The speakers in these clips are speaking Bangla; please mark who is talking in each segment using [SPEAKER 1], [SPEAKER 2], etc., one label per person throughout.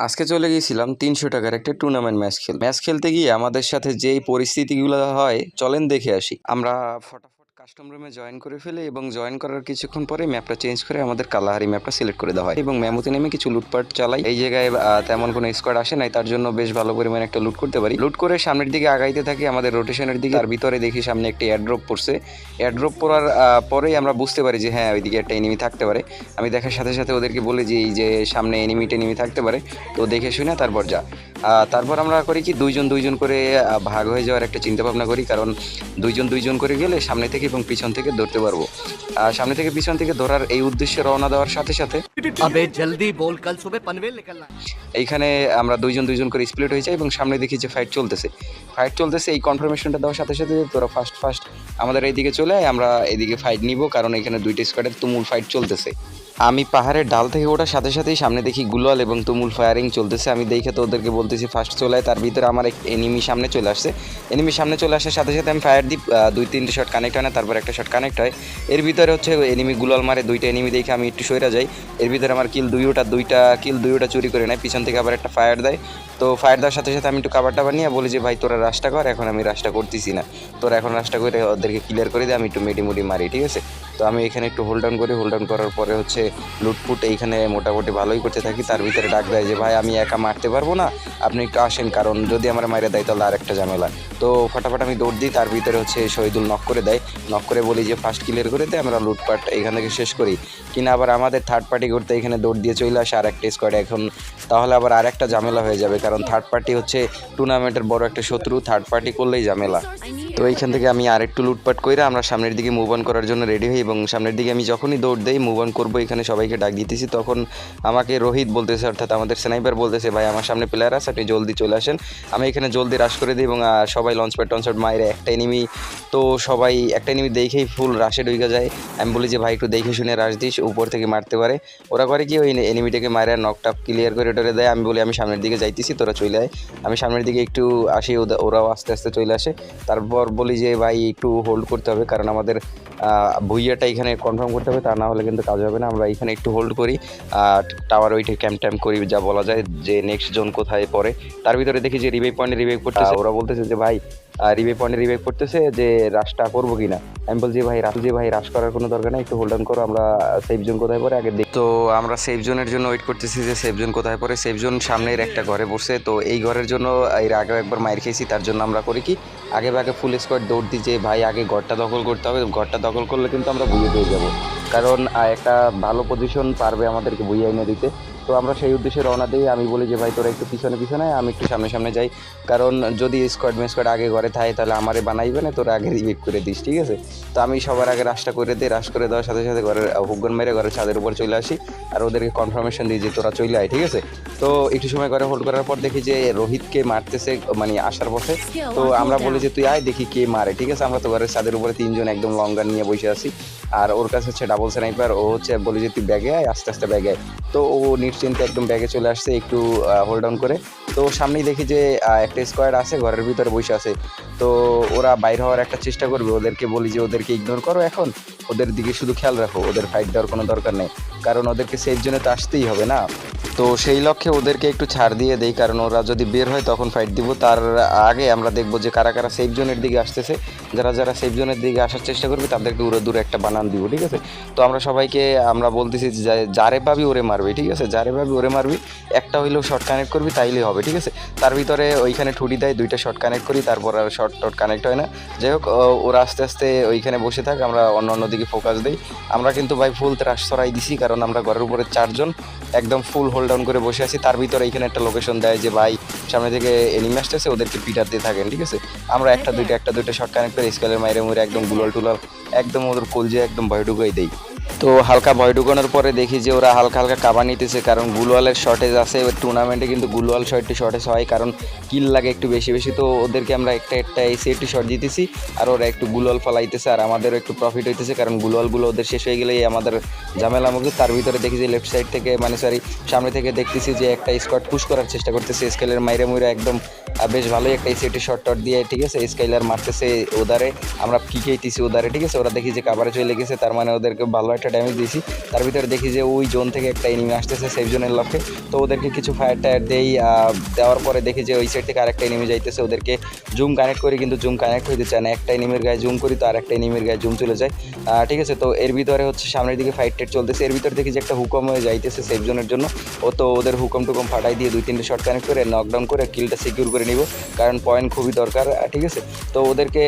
[SPEAKER 1] আজকে চলে গিয়েছিলাম তিনশো টাকার একটা টুর্নামেন্ট ম্যাচ খেল ম্যাচ খেলতে গিয়ে আমাদের সাথে যেই পরিস্থিতিগুলো হয়, চলেন দেখে আসি। আমরা ফটাফট কাস্টম রুমে জয়েন করে ফেলে এবং জয়েন করার কিছুক্ষণ পরে ম্যাপটা চেঞ্জ করে আমাদের কালাহারি ম্যাপটা সিলেক্ট করে দেওয়া হয় এবং ম্যামুতে নেমে কিছু লুটপাট চালাই। এই জায়গায় তেমন কোনো স্কোয়াড আসে নাই, তার জন্য বেশ ভালো পরিমাণে একটা লুট করতে পারি। লুট করে সামনের দিকে আগাইতে থাকি আমাদের রোটেশনের দিকে আর ভিতরে দেখি সামনে একটি এয়ারড্রপ পড়ছে। এয়ারড্রপ পড়ার পরেই আমরা বুঝতে পারি যে হ্যাঁ ওইদিকে একটা এনিমি থাকতে পারে। আমি দেখার সাথে সাথে ওদেরকে বলি যে, এই যে সামনে এনিমি টেনিমি থাকতে পারে। তো দেখে শুনে তারপর যা। তারপর আমরা করি কি দুইজন দুইজন করে ভাগ হয়ে যাওয়ার একটা চিন্তা ভাবনা করি কারণ দুইজন দুইজন করে গেলে সামনে থেকে এবং পিছন থেকে ধরতে পারব। সামনে থেকে পিছন থেকে ধরার এই উদ্দেশ্যে রওনা দেওয়ার সাথে সাথে এইখানে আমরা দুইজন দুইজন করে স্প্লিট হয়ে যাই এবং সামনে দেখি যে ফাইট চলতেছে। ফাইট চলতেছে এই কনফার্মেশনটা দেওয়ার সাথে সাথে তোরা ফার্স্ট ফার্স্ট আমাদের এইদিকে চলে আমরা এদিকে ফাইট নিব কারণ এখানে দুইটা স্কোয়াডের তুমুল ফাইট চলতেছে। আমি পাহাড়ের ডাল থেকে ওঠার সাথে সাথেই সামনে দেখি গুলাল এবং তুমুল ফায়ারিং চলতেছে। আমি দেখে তো ওদেরকে বলতেছি ফার্স্ট চলে তার ভিতরে আমার এক এনিমি সামনে চলে আসছে। এনিমি সামনে চলে আসার সাথে সাথে আমি ফায়ার দিই দুই, তিনটে শট কানেক্ট হয় না, তারপর একটা শট কানেক্ট হয়। এর ভিতরে হচ্ছে এনিমি গুলাল মারে, দুইটা এনিমি দেখে আমি একটু সইরা যাই। এর ভিতরে আমার কিল দুইটা দুইটা কিল দুইটা চুরি করে নেয়, পিছন থেকে আবার একটা ফায়ার দেয়। তো ফায়ার দেওয়ার সাথে সাথে আমি একটু কাবার টাবার নিয়ে বলি যে, ভাই, তোরা রাশটা কর, এখন আমি রাশটা করতেছি না। তোরা এখন রাশটা করে ওদেরকে ক্লিয়ার করে দিয়ে আমি একটু মেডি মুডি মারি, ঠিক আছে? তো আমি এখানে একটু হোল্ড ডাউন করি হোল্ড ডাউন করার পরে হচ্ছে লুটফুট এইখানে মোটামুটি ভালোই করতে থাকি। তার ভিতরে ডাক দেয় যে, ভাই, আমি একা মারতে পারব না, আপনি একটু আসেন, কারণ যদি আমার মারে দেয় তাহলে আরেকটা ঝামেলা। তো ফটাফট আমি দৌড় দিই, তার ভিতরে হচ্ছে শহীদুল নক করে দেয়। নক করে বলি যে ফার্স্ট ক্লিয়ার করে দেয় আমরা লুটপাট এখান থেকে শেষ করি। কিনা আবার আমাদের থার্ড পার্টি করতে এখানে দৌড় দিয়ে চলে আসে আর একটা স্কোয়াড এখন। তাহলে আবার আর একটা ঝামেলা হয়ে যাবে, কারণ থার্ড পার্টি হচ্ছে টুর্নামেন্টের বড় একটা শত্রু থার্ড পার্টি করলেই ঝামেলা। তো এইখান থেকে আমি আরেকটু লুটপাট করে আমরা সামনের দিকে মুভ অন করার জন্য রেডি হই এবং সামনের দিকে আমি যখনই দৌড় দেই মুভ অন করব এখানে সবাইকে ডাক দিতেছি। তখন আমাকে রোহিত বলতেছে অর্থাৎ আমাদের স্নাইপার বলতেছে ভাই আমার সামনে প্লেয়ার আছে আপনি জলদি চলে আসেন। আমি এখানে জলদি রাশ করে দিই এবং সবাই লঞ্চ প্যাড টঞ্চ মাইরে একটা এনিমি তো সবাই একটা এনিমি দেখেই ফুল রাশে ঢুকে যায়। আমি বলি যে ভাই একটু দেখে শুনে রাশ দিস উপর থেকে মারতে পারে। ওরা করে কি ওই এনিমিটাকে মারে নকটাপ ক্লিয়ার করে টরে দেয়। আমি বলি আমি সামনের দিকে যাইতেছি তোরা চলে আয়। আমি সামনের দিকে একটু আসি ওরাও আস্তে আস্তে চলে আসে। তারপর বলি যে ভাই একটু হোল্ড করতে হবে কারণ আমাদের আহ, ভুইয়াটা এখানে কনফার্ম করতে হবে তা না হলে কিন্তু কাজ হবে না। আমরা এখানে একটু হোল্ড করি আর টাওয়ার ওইটা ক্যাম্প ট্যাম্প করি যা বলা যায় যে নেক্সট জোন কোথায় পড়ে। তার ভিতরে দেখি যে রিভাইভ পয়েন্ট রিভাইভ করতেছে। ওরা বলতেছে যে ভাই রিভাইভ পয়েন্টে রিভাইভ করতেছে যে রাশটা করব কিনা। আমি বলছি, ভাই, রাশ যে ভাই, রাশ করার কোনো দরকার নেই, একটু হোল্ড অন করো, আমরা সেফ জোন কোথায় পরে আগে দেখি। তো আমরা সেফ জোনের জন্য ওয়েট করতেছি যে সেফ জোন কোথায় পরে সেফ জোন সামনের একটা ঘরে বসে, তো এই ঘরের জন্য, এর আগেও একবার মায়ের খেয়েছি, তার জন্য আমরা করি কি, আগে আগে ফুল স্কোয়াড দৌড় দিই যে, ভাই, আগে ঘরটা দখল করতে হবে, ঘরটা দখল করলে কিন্তু আমরা বুঝে পেয়ে যাব। কারণ একটা ভালো পজিশন পারবে আমাদেরকে বুঝিয়ে এনে দিতে। তো আমরা সেই উদ্দেশ্যে রওনা দিই। আমি বলি যে, ভাই, তোরা একটু পিছনে পিছনে, আমি একটু সামনে সামনে যাই। কারণ যদি স্কোয়াড মে স্কোয়াড আগে ঘরে থাকে, তাহলে আমারে বানাইবে না, তোরা আগে রিভিভ করে দিস, ঠিক আছে? তো আমি সবার আগে রাশটা করে দিই রাশ করে দেওয়ার সাথে সাথে ঘরের হুগন মেরে ঘরের ছাদের উপর চলে আসি আর ওদেরকে কনফার্মেশন দিই যে, তোরা চলে আয়, ঠিক আছে? তো একটু সময় করে হোল্ড করার পর দেখি যে, রোহিতকে মারতেছে মানে আসার পথে। তো আমরা বলি যে, তুই আয়, দেখি কে মারে, ঠিক আছে? আমরা তো ঘরের ছাদের উপরে তিনজন একদম লঙ্গান নিয়ে বসে আছি। আর ওর কাছে হচ্ছে ডাবল স্নাইপার ও হচ্ছে বলি যে, তুই ব্যাগে আয়, আস্তে আস্তে ব্যাগে আয়। তো ও নিশ্চিন্তে একদম ব্যাগে চলে আসছে, একটু হোল্ড অন করে। তো সামনেই দেখি যে একটা স্কোয়াড আছে, ঘরের ভিতরে বসে আছে। তো ওরা বাইর হওয়ার একটা চেষ্টা করবে, ওদেরকে বলি যে, ওদেরকে ইগনোর করো এখন। ওদের দিকে শুধু খেয়াল রাখো, ওদের ফাইট দেওয়ার কোনো দরকার নেই। কারণ ওদেরকে সেফ জন্য তো আসতেই হবে না। তো সেই লক্ষ্যে ওদেরকে একটু ছাড় দিয়ে দেই, কারণ ওরা যদি বের হয় তখন ফাইট দিব। তার আগে আমরা দেখব যে কারা কারা সেফ জোনের দিকে আসতেছে। যারা যারা সেফ জোনের দিকে আসার চেষ্টা করবে, তাদেরকে উড়ে দূরে একটা বানান দিব, ঠিক আছে? তো আমরা সবাইকে, আমরা বলতেছি যে যারে পাবি ওরে মারবি, ঠিক আছে? যারে পাবি ওরে মারবি। একটা হইলেও শর্ট কানেক্ট করবি, তাইলেই হবে, ঠিক আছে? তার ভিতরে ওইখানে ঠুটি দেয়, দুইটা শর্ট কানেক্ট করি, তারপর আর শর্ট টট কানেক্ট হয় না। যাই হোক ওরা আস্তে আস্তে ওইখানে বসে থাক, আমরা অন্য অন্য দিকে ফোকাস দিই। আমরা কিন্তু ভাই ফুল ত্রাস সরাই দিছি, কারণ আমরা ঘরের উপরে চারজন। একদম ফুল হোল্ড ডাউন করে বসে আছি। তার ভিতরে এখানে একটা লোকেশন দেয় যে ভাই সামনে থেকে এনিমি আসতেছে ওদেরকে পিটার দিয়ে থাকেন ঠিক আছে? আমরা একটা দুইটা একটা দুইটা শর্ট কানেক্ট করে স্কেলের মাইরে মুড়ে একদম গুলাল টুলাল একদম ওদের কলজে একদম ভয় ঢুকাই দেই। তো হালকা ভয় ঢুকানোর পরে দেখি যে ওরা হালকা হালকা কাবা নিতেছে, কারণ গুলওয়ালের শর্টেজ আছে। টুর্নামেন্টে কিন্তু গুলওয়াল শর্টে শর্টেজ হয়, কারণ কিল লাগে একটু বেশি বেশি। তো ওদেরকে আমরা একটা একটা এসে একটু শর্ট দিতেছি, আর ওরা একটু গুলওয়াল ফলাইতেছে, আর আমাদেরও একটু প্রফিট হইতেছে, কারণ গুলওয়ালগুলো ওদের শেষ হয়ে গেলেই আমাদের ঝামেলা মুক্ত তার ভিতরে দেখি যে লেফট সাইড থেকে মানে সরি সামনে থেকে দেখতেছি যে একটা স্কোয়াড পুশ করার চেষ্টা করতেছে। স্কেলের মাইরে মুইরে একদম বেশ ভালোই একটা এসে শর্ট টট দিয়ে, ঠিক আছে? স্কাইলার মারতেছে ওদারে আমরা কিকেইতেছি ওদারে ঠিক আছে? ওরা দেখি যে কাবারে চলে গেছে, তার মানে ওদেরকে ভালো একটা ড্যামেজ দিয়েছি। তার ভিতরে দেখি যে ওই জোন থেকে একটা এনিমি আসতেছে সেফ জোনের লক্ষ্যে। তো ওদেরকে কিছু ফায়ার টায়ার দেই দেওয়ার পরে দেখি যে ওই সাইড থেকে আরেকটা এনিমি যাইতেছে। ওদেরকে জুম কানেক্ট করি, কিন্তু জুম কানেক্ট হইতে চায় না। একটা এনিমির গায়ে জুম করি, তো আর একটা এনিমির গায়ে জুম চলে যায়। ঠিক আছে, তো এর ভিতরে হচ্ছে সামনের দিকে ফাইট টেট চলতেছে। এর ভিতরে দেখি যে একটা হুকম হয়ে যাইতেছে সেফ জোনের জন্য। ও তো ওদের হুকম টুকম ফাটাই দিয়ে দুই, তিনটে শর্ট কানেক্ট করে নকডাউন করে কিলটা সিকিউর করে নিব। কারণ পয়েন্ট খুবই দরকার ঠিক আছে? তো ওদেরকে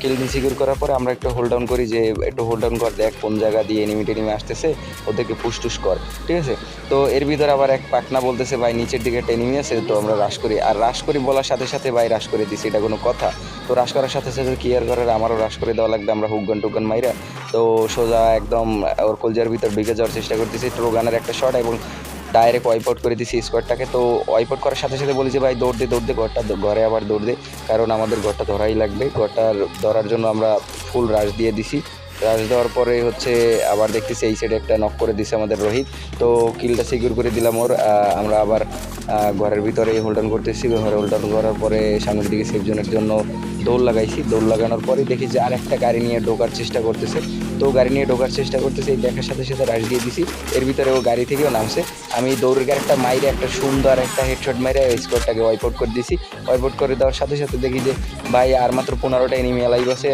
[SPEAKER 1] কিল সিকিউর করার পরে আমরা একটু হোল্ড ডাউন করি যে, একটু হোল্ড ডাউন কর দেখ কোন জায়গা দিয়ে এনিমি টেনিমি আসতেছে, ওদেরকে পুশ টুস কর, ঠিক আছে? তো এর ভিতরে আবার এক পাকনা বলতেছে, ভাই, নিচের দিকে একটা এনিমি আছে তো আমরা রাশ করি। আর রাশ করি বলার সাথে সাথে, ভাই রাশ করে দিছি, এটা কোনো কথা। তো রাশ করার সাথে সাথে কেয়ার করার আমারও রাশ করে দেওয়া লাগবে, আমরা হুকগান টুকগান মাইরা। তো সোজা একদম ওর কলজার ভিতর ঢুকে যাওয়ার চেষ্টা করতেছি ট্রোগানের একটা শট এবং ডাইরেক্ট ওয়াইপ করে দিছি স্কোয়াডটাকে তো ওয়াইপ করার সাথে সাথে বলি যে ভাই, দৌড় দে দৌড় দে, ঘরটা ঘরে আবার দৌড় দে। কারণ আমাদের ঘরটা ধরাই লাগবে, ঘরটার ধরার জন্য আমরা ফুল রাশ দিয়ে দিছি। রাশ দেওয়ার পরে হচ্ছে আবার দেখতেছি এই সাইডে একটা নক করে দিছে আমাদের রোহিত। তো কিলটা সিকিউর করে দিলাম ওর। আমরা আবার ঘরের ভিতরে হোল্ডাউন করতেছি। ঘরে হোল্ডাউন করার পরে সামনের দিকে সেফ জোনের জন্য দৌড় লাগাইছি। দৌড় লাগানোর পরে দেখি যে আরেকটা গাড়ি নিয়ে ঢোকার চেষ্টা করতেছে। তো গাড়ি নিয়ে ঢোকার চেষ্টা করতেছে, এই দেখার সাথে সাথে রাশ দিয়ে দিছি। এর ভিতরে ও গাড়ি থেকেও নামছে। আমি দৌড়ের একটা মাইরে একটা সুন্দর একটা হেডশট ওই স্কোরটাকে ওয়াইপ আউট করে দিছি। ওয়াইপ আউট করে দেওয়ার সাথে সাথে দেখি যে, ভাই, আর মাত্র পনেরোটা এনিমি অ্যালাইভ আছে।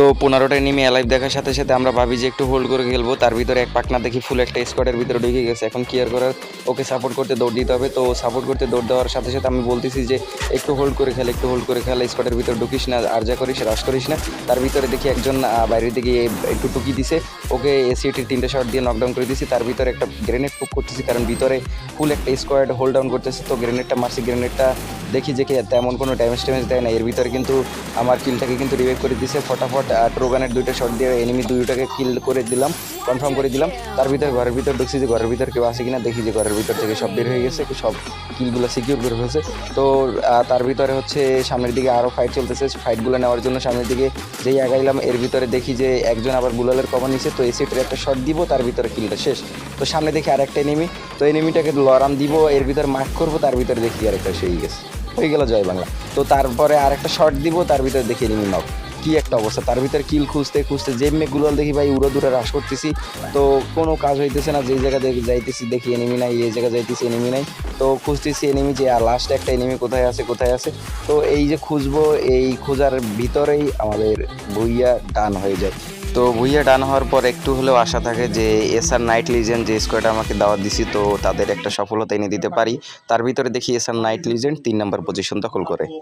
[SPEAKER 1] তো পনেরোটা এনিমি অ্যালাইভ দেখার সাথে সাথে আমরা ভাবি যে একটু হোল্ড করে খেলব। তার ভিতরে এক পাকনা দেখি ফুল একটা স্কোয়াডের ভিতরে ঢুকে গেছে। এখন কেয়ার করার? ওকে সাপোর্ট করতে দৌড় দিতে হবে। তো সাপোর্ট করতে দৌড় দেওয়ার সাথে সাথে আমি বলতেছি যে, একটু হোল্ড করে খেলে, একটু হোল্ড করে খেলে স্কোয়াডের ভিতরে ঢুকিস না, আর যা করিস রাশ করিস না। তার ভিতরে দেখি একজন বাইরের দিকে একটু টুকি দিছে। ওকে এসিটির তিনটে শট দিয়ে নকডাউন করে দিছি। তার ভিতরে একটা গ্রেনেড পুক করতেছি, কারণ ভিতরে ফুল একটা স্কোয়াড হোল্ড ডাউন করতেছে। তো গ্রেনেডটা মারছি গ্রেনেডটা দেখি যে তেমন কোনো ড্যামেজ ট্যামেজ দেয় না। এর ভিতরে কিন্তু আমার কিলটাকে কিন্তু রিভাইভ করে দিছে। ফটাফট ট্রোগানের দুইটা শট দিয়ে এনিমি দুইটাকে কিল করে দিলাম কনফার্ম করে দিলাম। তার ভিতরে, ঘরের ভিতর ঢুকছি যে ঘরের ভিতর কেউ আছে কিনা, দেখি যে ঘরের ভিতর থেকে সব বের হয়ে গেছে, সব কিলগুলো সিকিউর করে ফেলছে। তো তার ভিতরে হচ্ছে সামনের দিকে আরও ফাইট চলতেছে ফাইটগুলো নেওয়ার জন্য সামনের দিকে যেই আগাইলাম, এর ভিতরে দেখি যে একজন আবার গুলালের কভার নিচ্ছে তো এসিটের একটা শট দিব, তার ভিতরে কিলটা শেষ। তো সামনে দেখি আরেকটা এনিমি তো এনিমিটাকে লড়াম দিব, এর ভিতরে মার্ক করব, তার ভিতরে দেখি আরেকটা সেই গেছে হয়ে গেল জয় বাংলা। তো তারপরে আরেকটা শট দিব, তার ভিতরে দেখি এনিমি নক কি একটা অবস্থা? তার ভিতরে কিল খুঁজতে খুঁজতে যে মেয়ে গুলাল দেখি ভাই উড়ো দূরে হ্রাস করতেছি। তো কোনো কাজ হইতেছে না, যেই জায়গা যাইতেছি দেখি এনিমি নাই, এই জায়গা যাইতেছি এনিমি নাই। তো খুঁজতেছি এনিমি যে, আর লাস্ট একটা এনিমি কোথায় আছে কোথায় আছে? তো এই যে খুঁজবো, এই খোঁজার ভিতরেই আমাদের ভুইয়া ডান হয়ে যায়। তো ভুইয়া ডান হওয়ার পর একটু হলেও আশা থাকে যে এসআর নাইট লিজেন্ড যে স্কোয়াডটা আমাকে দাওয়াত দিছি, তো তাদের একটা সফলতা এনে দিতে পারি। তার ভিতরে দেখি এসআর নাইট লিজেন্ড তিন নম্বর পজিশন দখল করে।